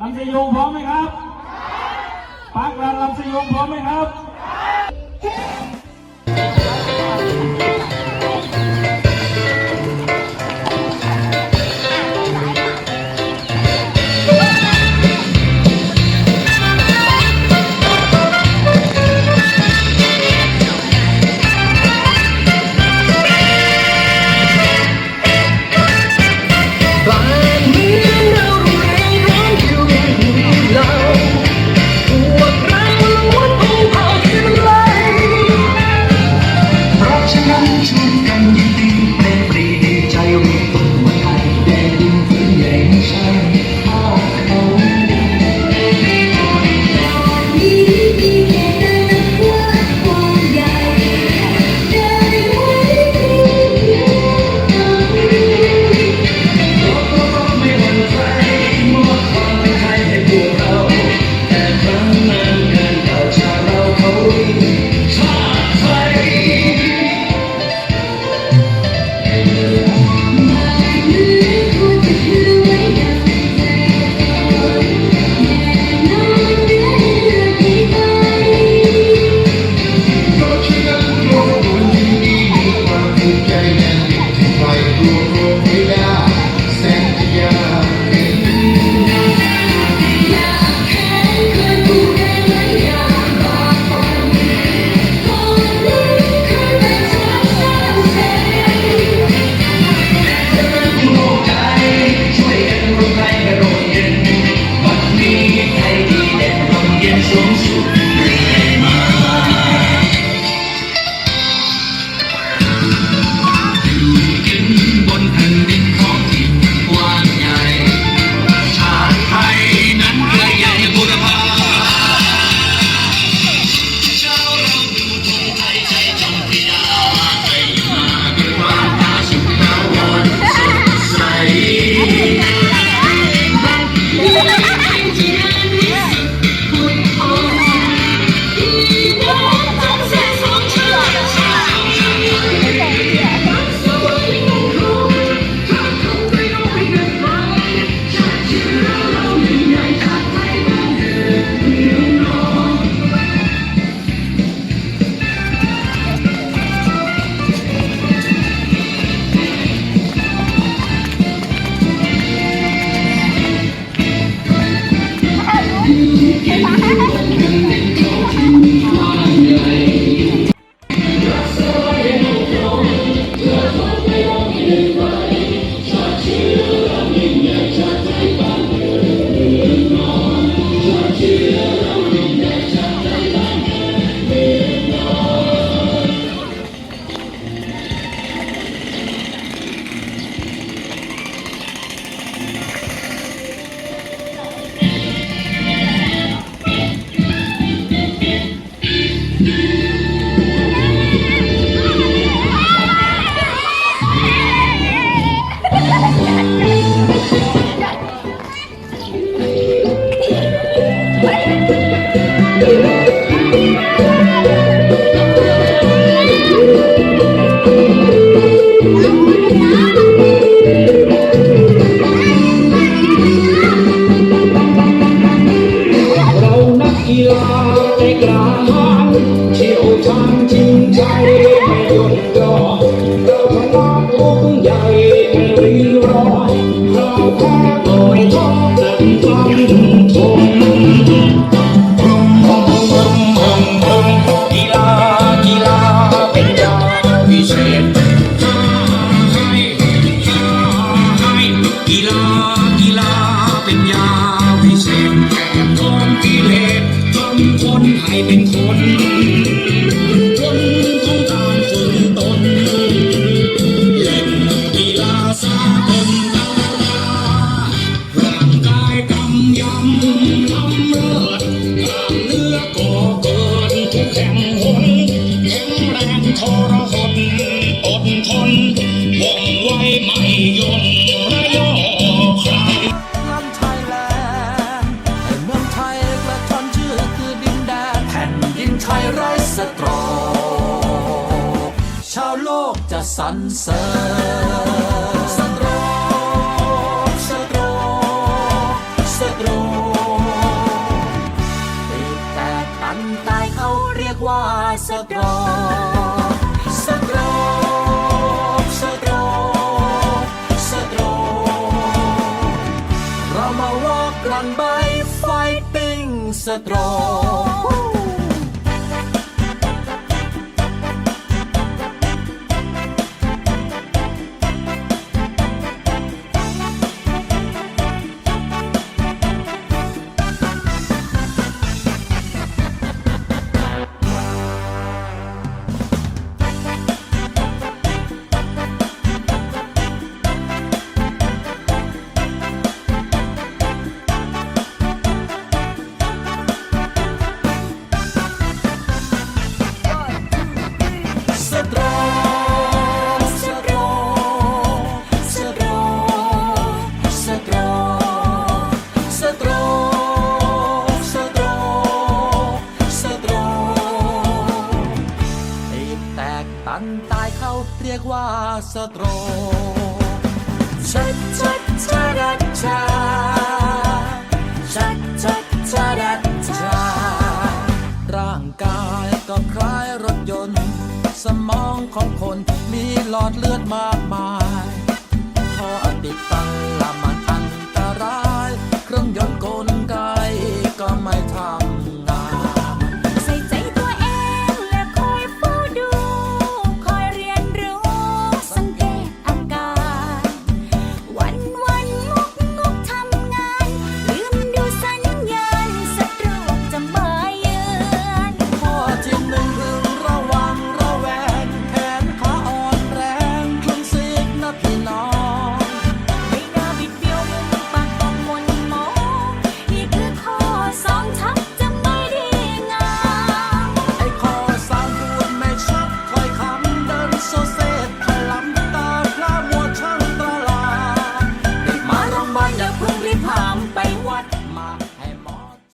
ลำสยงพร้อมไหมครับปักหลักลำสยงพร้อมไหมครับ ใจไม่ยนยอเดินทางกใหญ่ไม่รีรอข้าวแพ้ต่อท้องเต็มฟันทนกีฬากีฬาเป็นยาวิเศษกีฬากีฬาเป็นยาวิเศษแก้องกิเลสทำคนให้เป็นคน สันเสริสตรองสตรองสตรองติดแต่ตันตายเขาเรียกว่าสตรองสตรองสตรองสตรองเรามาวอกกันใบไฟติ้งสตรอง ตายเขาเรียกว่าสตรอชัดชัดชาดัดชาชัดชัดชัดชาร่างกายก็คล้ายรถยนต์ สมองของคนมีหลอดเลือดมากมายพอติดตั้งละมัน